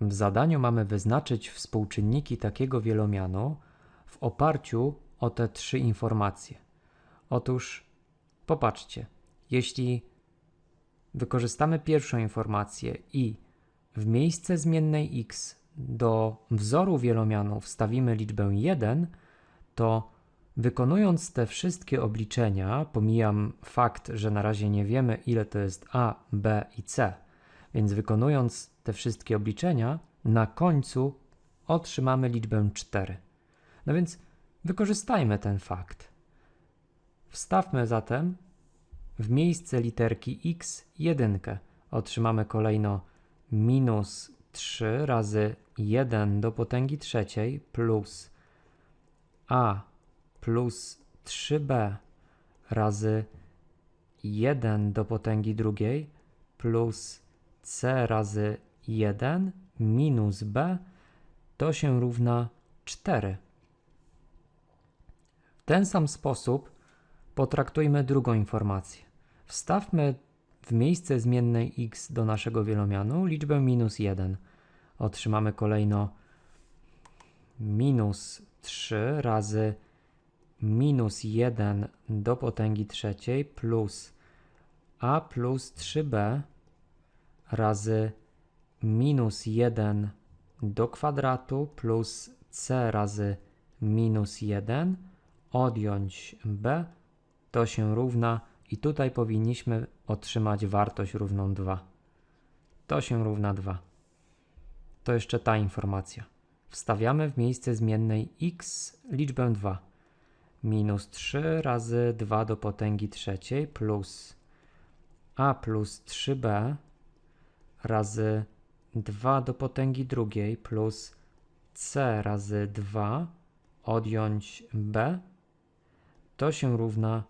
W zadaniu mamy wyznaczyć współczynniki takiego wielomianu w oparciu o te trzy informacje. Otóż popatrzcie, jeśli wykorzystamy pierwszą informację i w miejsce zmiennej x do wzoru wielomianu wstawimy liczbę 1, to wykonując te wszystkie obliczenia, pomijam fakt, że na razie nie wiemy, ile to jest a, b i c, więc wykonując te wszystkie obliczenia, na końcu otrzymamy liczbę 4. No więc wykorzystajmy ten fakt. Wstawmy zatem w miejsce literki x jedynkę. Otrzymamy kolejno minus 3 razy 1 do potęgi trzeciej plus a plus 3b razy 1 do potęgi drugiej plus c razy 1 minus b to się równa 4. W ten sam sposób potraktujmy drugą informację. Wstawmy w miejsce zmiennej x do naszego wielomianu liczbę minus 1. Otrzymamy kolejno minus 3 razy minus 1 do potęgi trzeciej plus a plus 3b razy minus 1 do kwadratu plus c razy minus 1 odjąć b to się równa i tutaj powinniśmy otrzymać wartość równą 2. To się równa 2. To jeszcze ta informacja. Wstawiamy w miejsce zmiennej x liczbę 2. Minus 3 razy 2 do potęgi trzeciej plus a plus 3b razy 2 do potęgi drugiej plus c razy 2 odjąć b to się równa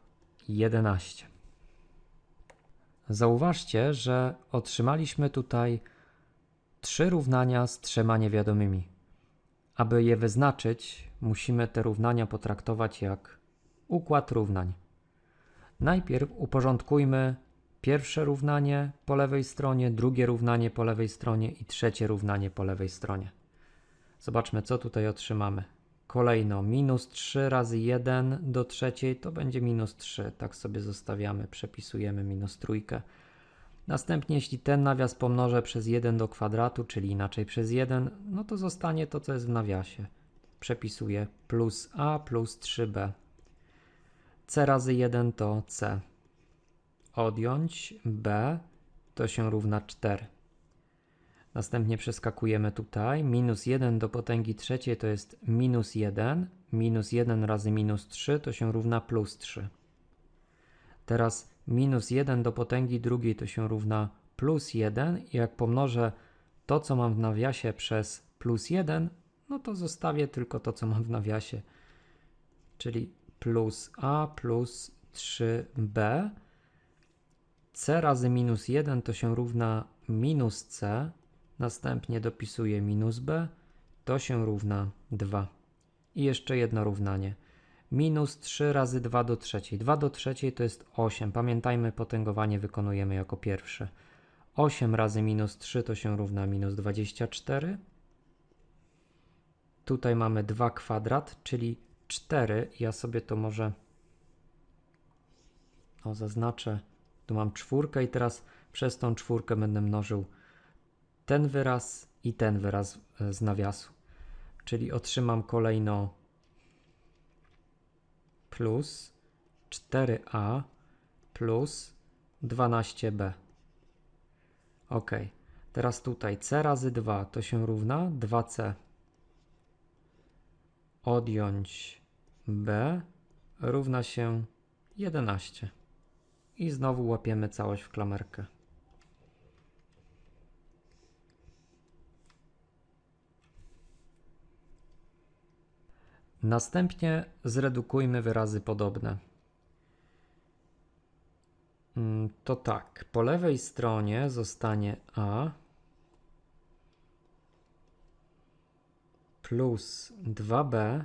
11. Zauważcie, że otrzymaliśmy tutaj trzy równania z trzema niewiadomymi. Aby je wyznaczyć, musimy te równania potraktować jak układ równań. Najpierw uporządkujmy pierwsze równanie po lewej stronie, drugie równanie po lewej stronie i trzecie równanie po lewej stronie. Zobaczmy, co tutaj otrzymamy. Kolejno minus 3 razy 1 do trzeciej to będzie minus 3. Tak sobie zostawiamy, przepisujemy minus trójkę. Następnie, jeśli ten nawias pomnożę przez 1 do kwadratu, czyli inaczej przez 1, no to zostanie to, co jest w nawiasie. Przepisuję plus a plus 3b. c razy 1 to c. Odjąć b to się równa 4. Następnie przeskakujemy tutaj. Minus 1 do potęgi trzeciej to jest minus 1. Minus 1 razy minus 3 to się równa plus 3. Teraz minus 1 do potęgi drugiej to się równa plus 1. I jak pomnożę to, co mam w nawiasie przez plus 1, no to zostawię tylko to, co mam w nawiasie. Czyli plus a plus 3b. C razy minus 1 to się równa minus c Następnie dopisuję minus b, to się równa 2. I jeszcze jedno równanie. Minus 3 razy 2 do trzeciej. 2 do trzeciej to jest 8. Pamiętajmy, potęgowanie wykonujemy jako pierwsze. 8 razy minus 3 to się równa minus 24. Tutaj mamy 2 kwadrat, czyli 4. Ja sobie to może o, zaznaczę. Tu mam czwórkę i teraz przez tą czwórkę będę mnożył ten wyraz i ten wyraz e, z nawiasu. Czyli otrzymam kolejno plus 4a plus 12b. Ok, teraz tutaj c razy 2 to się równa 2c. Odjąć b równa się 11. I znowu łapiemy całość w klamerkę. Następnie zredukujmy wyrazy podobne. Mm, to tak, po lewej stronie zostanie a plus 2b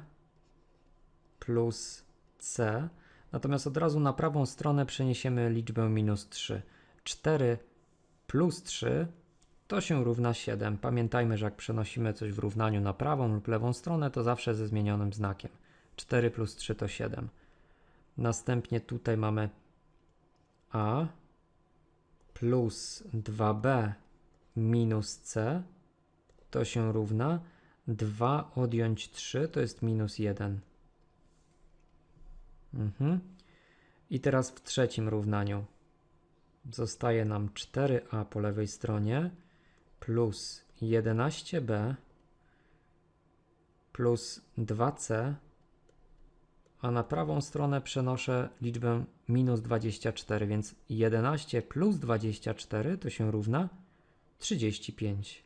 plus c, natomiast od razu na prawą stronę przeniesiemy liczbę minus 3. 4 plus 3 to się równa 7. Pamiętajmy, że jak przenosimy coś w równaniu na prawą lub lewą stronę, to zawsze ze zmienionym znakiem. 4 plus 3 to 7. Następnie tutaj mamy a plus 2b minus c to się równa 2 odjąć 3 to jest minus 1. Mhm. I teraz w trzecim równaniu zostaje nam 4a po lewej stronie plus 11b plus 2c, a na prawą stronę przenoszę liczbę minus 24, więc 11 plus 24 to się równa 35.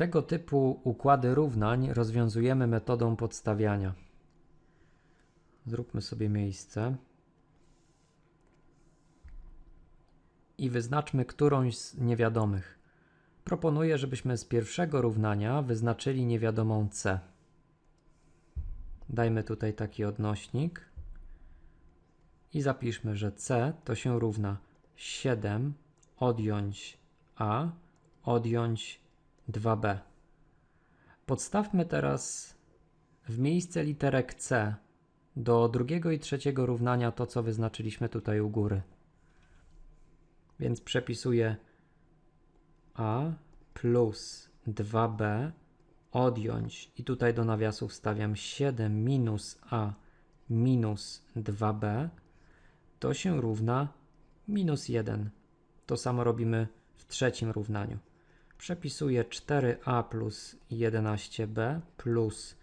Tego typu układy równań rozwiązujemy metodą podstawiania. Zróbmy sobie miejsce. I wyznaczmy którąś z niewiadomych. Proponuję, żebyśmy z pierwszego równania wyznaczyli niewiadomą c. Dajmy tutaj taki odnośnik i zapiszmy, że c to się równa 7 odjąć a odjąć 2b. Podstawmy teraz w miejsce literek c do drugiego i trzeciego równania to, co wyznaczyliśmy tutaj u góry. Więc przepisuję a plus 2b odjąć i tutaj do nawiasu wstawiam 7 minus a minus 2b to się równa minus 1. To samo robimy w trzecim równaniu. Przepisuję 4a plus 11b plus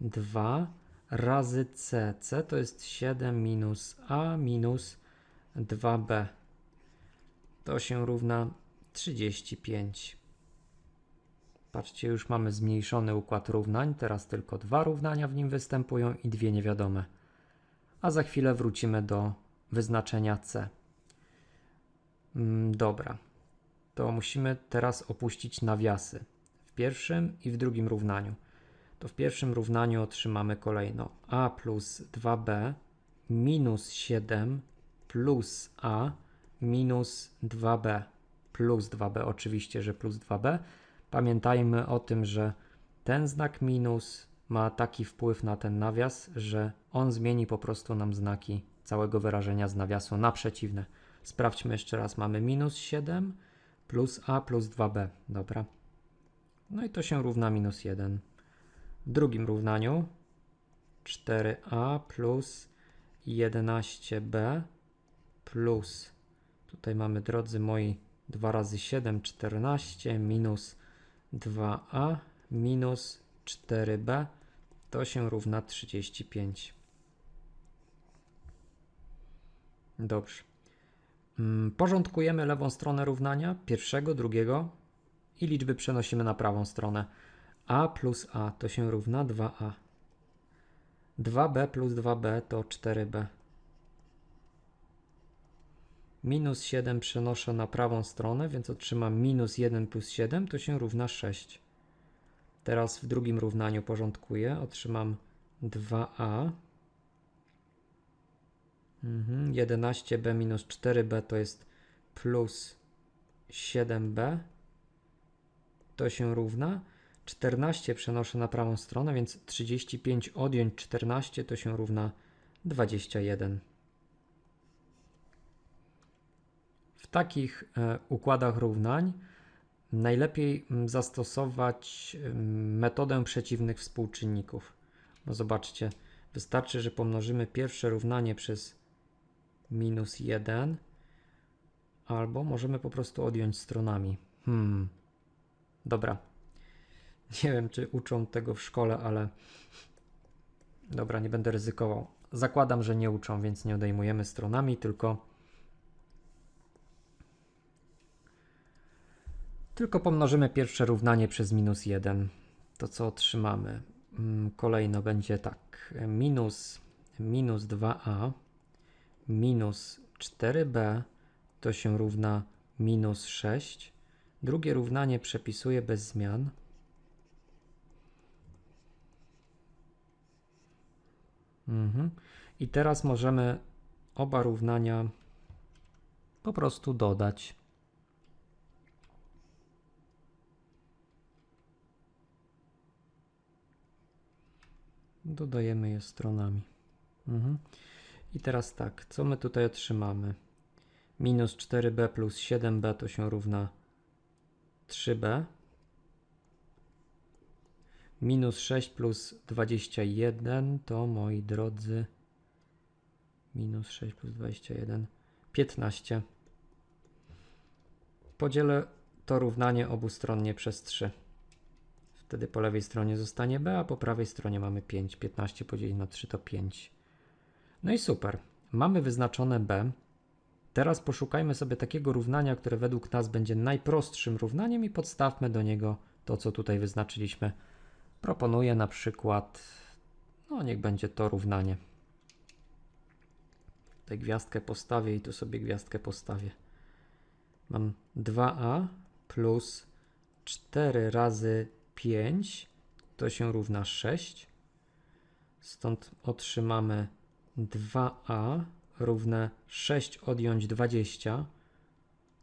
2 razy c. c to jest 7 minus a minus 2b. To się równa 35. Patrzcie, już mamy zmniejszony układ równań. Teraz tylko dwa równania w nim występują i dwie niewiadome. A za chwilę wrócimy do wyznaczenia c. Mm, dobra. To musimy teraz opuścić nawiasy w pierwszym i w drugim równaniu to w pierwszym równaniu otrzymamy kolejno a plus 2b minus 7 plus a minus 2b plus 2b, oczywiście, że plus 2b. Pamiętajmy o tym, że ten znak minus ma taki wpływ na ten nawias, że on zmieni po prostu nam znaki całego wyrażenia z nawiasu na przeciwne. Sprawdźmy jeszcze raz. Mamy minus 7 plus a plus 2b. Dobra. No i to się równa minus 1. W drugim równaniu 4a plus 11b plus, tutaj mamy drodzy moi 2 razy 7, 14 minus 2a minus 4b to się równa 35. Dobrze. Mm, porządkujemy lewą stronę równania, pierwszego, drugiego i liczby przenosimy na prawą stronę a plus a to się równa 2a. 2b plus 2b to 4b. Minus 7 przenoszę na prawą stronę, więc otrzymam minus 1 plus 7 to się równa 6. Teraz w drugim równaniu porządkuję. Otrzymam 2a. Mhm. 11b minus 4b to jest plus 7b. To się równa 14 przenoszę na prawą stronę, więc 35 odjąć 14 to się równa 21. W takich e, układach równań najlepiej mm, zastosować mm, metodę przeciwnych współczynników. Bo zobaczcie, wystarczy, że pomnożymy pierwsze równanie przez minus 1, albo możemy po prostu odjąć stronami. Hmm. Dobra, nie wiem, czy uczą tego w szkole, ale dobra, nie będę ryzykował. Zakładam, że nie uczą, więc nie odejmujemy stronami, tylko tylko pomnożymy pierwsze równanie przez minus 1. To co otrzymamy? Mm, kolejno będzie tak. Minus, minus 2a minus 4b to się równa minus 6. Drugie równanie przepisuję bez zmian. Mhm. I teraz możemy oba równania po prostu dodać. Dodajemy je stronami. Mhm. I teraz tak, co my tutaj otrzymamy? Minus 4b plus 7b to się równa 3b. Minus 6 plus 21 to, moi drodzy, minus 6 plus 21, 15. Podzielę to równanie obustronnie przez 3. Wtedy po lewej stronie zostanie b, a po prawej stronie mamy 5. 15 podzielić na 3 to 5. No i super. Mamy wyznaczone b. Teraz poszukajmy sobie takiego równania, które według nas będzie najprostszym równaniem i podstawmy do niego to, co tutaj wyznaczyliśmy. Proponuję na przykład, no niech będzie to równanie. Tutaj gwiazdkę postawię i tu sobie gwiazdkę postawię. Mam 2a plus 4 razy 5 to się równa 6. Stąd otrzymamy 2a równe 6 odjąć 20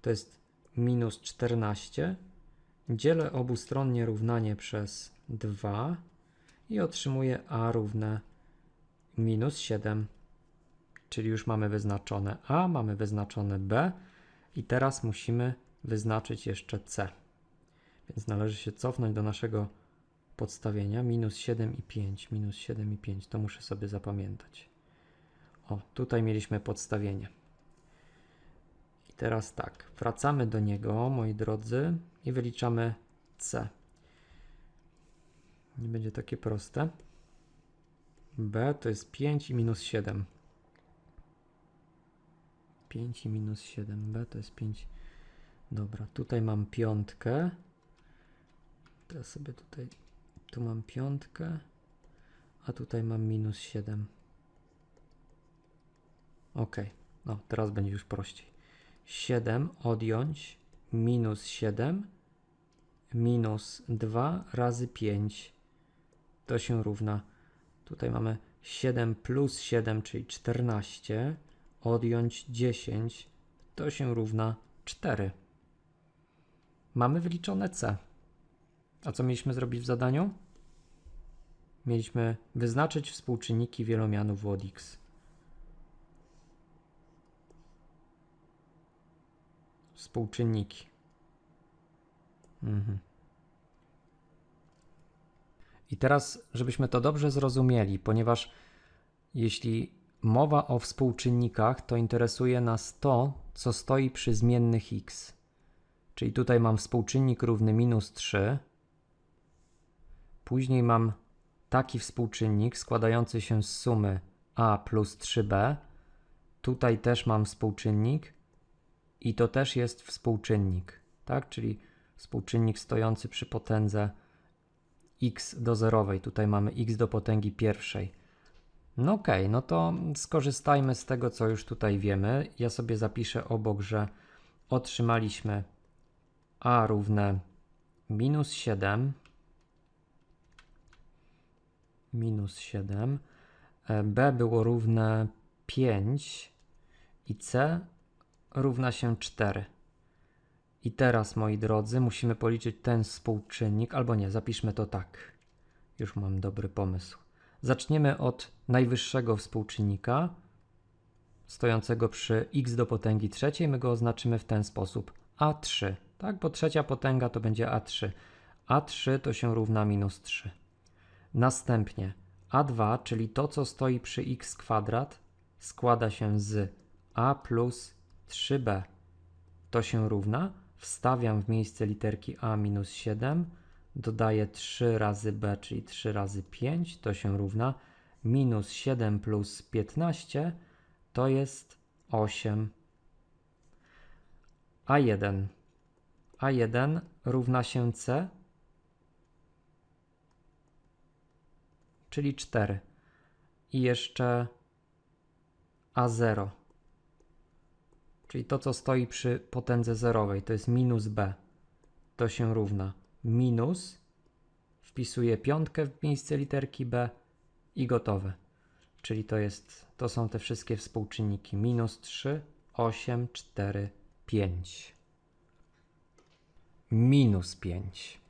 to jest minus 14. Dzielę obustronnie równanie przez 2 i otrzymuję a równe minus 7. Czyli już mamy wyznaczone a, mamy wyznaczone b i teraz musimy wyznaczyć jeszcze c. Więc należy się cofnąć do naszego podstawienia. Minus 7 i 5, minus 7 i 5, to muszę sobie zapamiętać. O, tutaj mieliśmy podstawienie. I teraz tak, wracamy do niego, moi drodzy, i wyliczamy C. Nie będzie takie proste. B to jest 5 i minus 7. 5 i minus 7. B to jest 5. Dobra, tutaj mam piątkę. Teraz sobie tutaj, tu mam piątkę, a tutaj mam minus 7. Ok, no teraz będzie już prościej. 7 odjąć minus 7 minus 2 razy 5 to się równa. Tutaj mamy 7 plus 7, czyli 14 odjąć 10 to się równa 4. Mamy wyliczone C. A co mieliśmy zrobić w zadaniu? Mieliśmy wyznaczyć współczynniki wielomianów od x. Współczynniki. Mhm. I teraz, żebyśmy to dobrze zrozumieli, ponieważ jeśli mowa o współczynnikach, to interesuje nas to, co stoi przy zmiennych x. Czyli tutaj mam współczynnik równy minus 3. Później mam taki współczynnik składający się z sumy a plus 3b. Tutaj też mam współczynnik i to też jest współczynnik, tak? Czyli współczynnik stojący przy potędze x do zerowej. Tutaj mamy x do potęgi pierwszej. No okej, okay, no to skorzystajmy z tego, co już tutaj wiemy. Ja sobie zapiszę obok, że otrzymaliśmy a równe minus 7 minus 7 b było równe 5 i c równa się 4. I teraz, moi drodzy, musimy policzyć ten współczynnik, albo nie, zapiszmy to tak. Już mam dobry pomysł. Zaczniemy od najwyższego współczynnika, stojącego przy x do potęgi trzeciej. My go oznaczymy w ten sposób. A3, tak? Bo trzecia potęga to będzie A3. A3 to się równa minus 3. Następnie A2, czyli to, co stoi przy x kwadrat, składa się z A plus 3b. To się równa. Wstawiam w miejsce literki a minus 7. Dodaję 3 razy b, czyli 3 razy 5. To się równa. Minus 7 plus 15 to jest 8. A1. A1 równa się c, czyli 4. I jeszcze A0 czyli to, co stoi przy potędze zerowej, to jest minus b. To się równa minus, wpisuję piątkę w miejsce literki b i gotowe. Czyli to jest, to są te wszystkie współczynniki minus 3, 8, 4, 5. Minus 5.